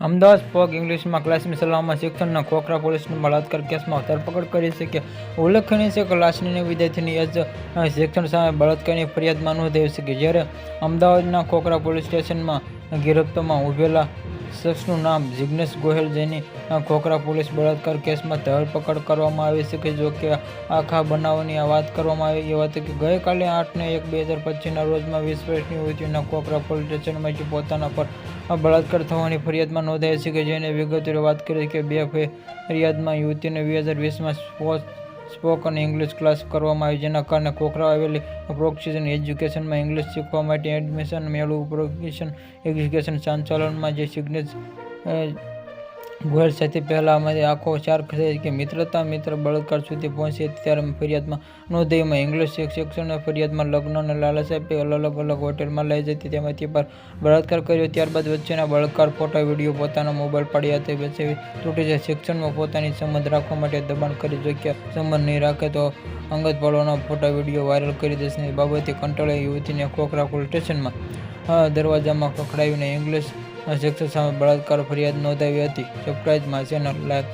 Ahmedabad folk ઇંગ્લિશમાં ક્લાસની સલાહમાં શિક્ષણના ખોખરા પોલીસના બળાત્કાર કેસમાં ધરપકડ કરી છે કે ઉલ્લેખનીય છે કે લાસણીની વિદ્યાર્થીની આજ શિક્ષણ સામે બળાત્કારની ફરિયાદમાં નોંધાઈ છે કે જ્યારે અમદાવાદના ખોખરા પોલીસ સ્ટેશનમાં ગિરફ્તમાં ઉભેલા શખ્સનું નામ જિગ્નેશ ગોહેલ, જેની ખોખરા પોલીસ બળાત્કાર કેસમાં ધરપકડ કરવામાં આવી છે કે જો કે આખા બનાવની વાત કરવામાં આવી. એ વાત કે ગઈકાલે આઠને એક બે હજાર પચીસના રોજમાં વીસ વર્ષની યુવતીના ખોખરા પોલીસ સ્ટેશનમાંથી પોતાના પર બળાત્કાર થવાની ફરિયાદમાં નોંધાઈ છે કે જેને વિગતોરે વાત કરી કે બે ફરિયાદમાં યુવતીને બે હજાર વીસમાં સ્પોકન ઇંગ્લિશ ક્લાસ કરવામાં આવી જેના કારણે ખોખરા આવેલી પ્રોક્સિજન એજ્યુકેશનમાં ઇંગ્લિશ શીખવા માટે એડમિશન મેળવું પ્રોક્સિશન એજ્યુકેશન સંચાલનમાં જે સિગ્નેચ ગોયલ સાથે પહેલાં અમારી આંખો ચાર થઈ કે મિત્રતા, મિત્ર બળાત્કાર સુધી પહોંચી ત્યારે ત્યારે ફરિયાદમાં નોંધાઈમાં ઇંગ્લિશ શિક્ષણને ફરિયાદમાં લગ્નને લાલચ આપી અલગ અલગ હોટેલમાં લઈ જતી તેમાંથી પર બળાત્કાર કર્યો. ત્યારબાદ વચ્ચેના બળાત્કાર ફોટા, વીડિયો પોતાના મોબાઈલ પડ્યા તે વચ્ચે તૂટી જાય. શિક્ષણમાં પોતાની સંબંધ રાખવા માટે દબાણ કરી જો સંબંધ નહીં રાખે તો અંગત પળોના ફોટા, વીડિયો વાયરલ કરી દેશે. બાબતે કંટાળી યુવતીને ખોખરા પોલીસ સ્ટેશનમાં દરવાજામાં ખખડાવીને ઇંગ્લિશ શિક્ષક સામે બળાત્કાર ફરિયાદ નોંધાવી હતી. સરપ્રાઇઝમાં ચેનલ લાઈક